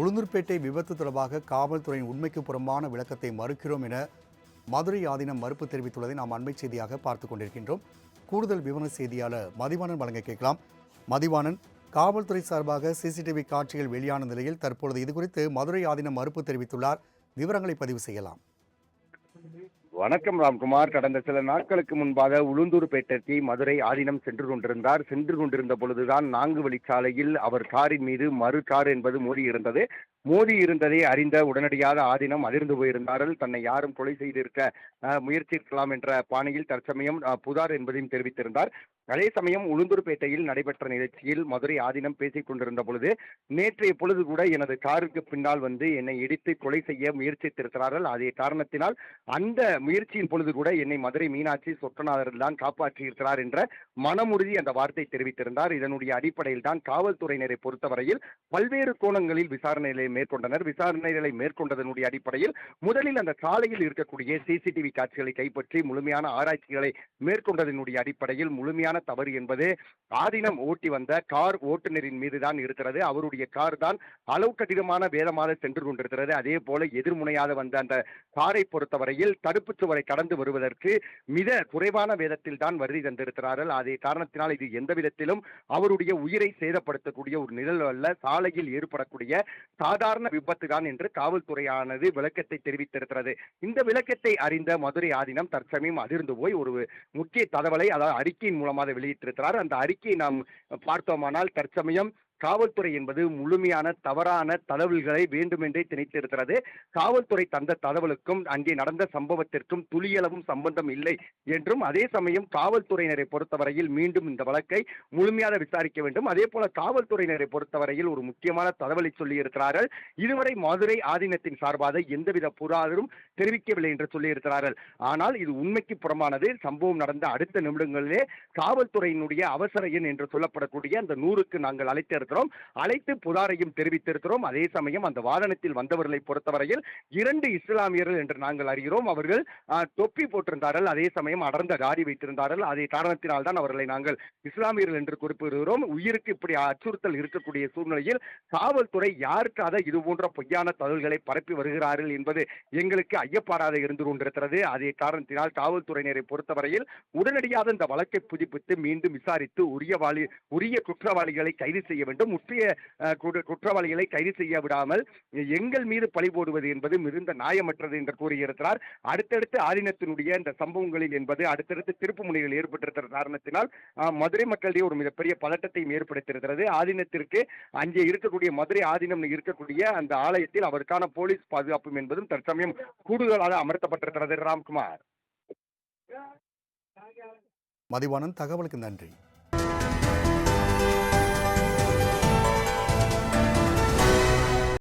உளுந்தூர்பேட்டை விபத்து தொடர்பாக காவல்துறையின் உண்மைக்கு புறம்பான விளக்கத்தை மறுக்கிறோம் என மதுரை ஆதீனம் மறுப்பு தெரிவித்துள்ளதை நாம் அண்மை செய்தியாக பார்த்து கொண்டிருக்கின்றோம். கூடுதல் விவர செய்தியாளர் மதிவாணன் வழங்க கேட்கலாம். மதிவாணன் காவல்துறை சார்பாக சிசிடிவி காட்சிகள் வெளியான நிலையில் தற்பொழுது இதுகுறித்து மதுரை ஆதீனம் மறுப்பு தெரிவித்துள்ளார். விவரங்களை பதிவு செய்யலாம். வணக்கம் ராம்குமார். கடந்த சில நாட்களுக்கு முன்பாக உளுந்தூர் உளுந்தூர்பேட்டைக்கு மதுரை ஆதீனம் சென்று கொண்டிருந்தார். சென்று கொண்டிருந்த பொழுதுதான் நான்கு வழிச்சாலையில் அவர் காரின் மீது மறு கார் என்பது மோதி இருந்தது. மோதி இருந்ததை அறிந்த உடனடியாக ஆதீனம் அதிர்ந்து போயிருந்தார்கள். தன்னை யாரும் கொலை செய்திருக்க அஹ், முயற்சிக்கலாம் என்ற பாணியில் தற்சமயம் புதார் புகார் என்பதையும் தெரிவித்திருந்தார். அதே சமயம் உளுந்தூர்பேட்டையில் நடைபெற்ற நிகழ்ச்சியில் மதுரை ஆதீனம் பேசிக் கொண்டிருந்த பொழுது நேற்றைய பொழுது கூட எனது காருக்கு பின்னால் வந்து என்னை இடித்து கொலை செய்ய முயற்சித்திருக்கிறார்கள். அதே காரணத்தினால் அந்த முயற்சியின் பொழுது கூட என்னை மதுரை மீனாட்சி சொக்கநாதர் தான் காப்பாற்றியிருக்கிறார் என்ற மனமுறுதி அந்த வார்த்தை தெரிவித்திருந்தார். இதனுடைய அடிப்படையில் தான் காவல்துறையினரை பொறுத்தவரையில் பல்வேறு கோணங்களில் விசாரணைகளை மேற்கொண்டனர். விசாரணைகளை மேற்கொண்டதனுடைய அடிப்படையில் முதலில் அந்த சாலையில் இருக்கக்கூடிய சிசிடிவி காட்சிகளை கைப்பற்றி முழுமையான ஆராய்ச்சிகளை மேற்கொண்டதனுடைய அடிப்படையில் முழுமையான தவறு என்பது ஆதீனம் ஓட்டி வந்த கார் ஓட்டுநரின் மீது தான் இருக்கிறது. அவருடைய கார் தான் அளவுக்கு அதிகமான வேகமாக சென்று கொண்டிருக்கிறது. அதே போல எதிர்முனையாக வந்த அந்த காரை பொறுத்தவரையில் தடுப்பு சுவரை கடந்து வருவதற்கு மிக குறைவான வேதத்தில் தான் வருகை தந்திருக்கிறார்கள். அதே காரணத்தினால் இது எந்த விதத்திலும் அவருடைய உயிரை சேதப்படுத்தக்கூடிய ஒரு நிழல் அல்ல. சாலையில் ஏற்படக்கூடிய சாதாரண விபத்து தான் என்று காவல்துறையானது விளக்கத்தை தெரிவித்திருக்கிறது. இந்த விளக்கத்தை அறிந்த மதுரை ஆதீனம் தற்சமயம் அதிர்ந்து போய் ஒரு முக்கிய தகவலை அதாவது அறிக்கையின் மூலமாக வெளியிட்டிருக்கிறார். அந்த அறிக்கையை நாம் பார்த்தோமானால் தற்சமயம் காவல்துறை என்பது முழுமையான தவறான தகவல்களை வேண்டுமென்றே திணித்திருக்கிறது. காவல்துறை தந்த தகவலுக்கும் அங்கே நடந்த சம்பவத்திற்கும் துளியளவும் சம்பந்தம் இல்லை என்றும் அதே சமயம் காவல்துறையினரை பொறுத்தவரையில் மீண்டும் இந்த வழக்கை முழுமையாக விசாரிக்க வேண்டும். அதே போல காவல்துறையினரை பொறுத்தவரையில் ஒரு முக்கியமான தகவலை சொல்லியிருக்கிறார்கள். இதுவரை மதுரை ஆதீனத்தின் சார்பாக எந்தவித புறாரும் தெரிவிக்கவில்லை என்று சொல்லியிருக்கிறார்கள். ஆனால் இது உண்மைக்கு புறமானது. சம்பவம் நடந்த அடுத்த நிமிடங்களிலே காவல்துறையினுடைய அவசர எண் என்று சொல்லப்படக்கூடிய அந்த நூறுக்கு நாங்கள் அழைத்திருக்கிறோம் அழைத்து புகாரையும் தெரிவித்திருக்கிறோம். அதே சமயம் அந்த வாகனத்தில் வந்தவர்களை பொறுத்தவரையில் இரண்டு இஸ்லாமியர்கள் என்று நாங்கள் அறிகிறோம். அவர்கள் தொப்பி போட்டிருந்தார்கள். அதே சமயம் அடர்ந்த தாடி வைத்திருந்தார்கள். அதே காரணத்தினால் தான் அவர்களை நாங்கள் இஸ்லாமியர்கள் என்று குறிப்பிடுகிறோம். உயிருக்கு இப்படி அச்சுறுத்தல் இருக்கக்கூடிய சூழ்நிலையில் காவல்துறை யாருக்காக இது போன்ற பொய்யான தகவல்களை பரப்பி வருகிறார்கள் என்பது எங்களுக்கு ஐயப்பாடாக இருந்து கொண்டிருக்கிறது. அதே காரணத்தினால் காவல்துறையினரை பொறுத்தவரையில் உடனடியாக இந்த வழக்கை புதுப்பித்து மீண்டும் விசாரித்து உரிய வாலி உரிய குற்றவாளிகளை கைது செய்ய வேண்டும். முற்றிய குற்றவாளிகளை கைது செய்ய விடாமல் எங்கள் மீது பழி போடுவது என்பது மிகுந்த நியாயமற்றது என்று கூறியிருக்கிறார். அடுத்தடுத்து ஆதீனத்தினுடைய இந்த சம்பவங்களில் என்பது அடுத்தடுத்து திருப்பு முனைகள் ஏற்பட்டிருக்கிற காரணத்தினால் மதுரை மக்களிடையே ஒரு மிகப்பெரிய பதட்டத்தையும் ஏற்படுத்தியிருக்கிறது. ஆதீனத்திற்கு அங்கே இருக்கக்கூடிய மதுரை ஆதீனம் இருக்கக்கூடிய அந்த ஆலயத்தில் அவருக்கான போலீஸ் பாதுகாப்பும் என்பதும் தற்சமயம் கூடுதலாக அமர்த்தப்பட்டிருக்கிறது. ராம்குமார். மதிவானன் தகவலுக்கு நன்றி.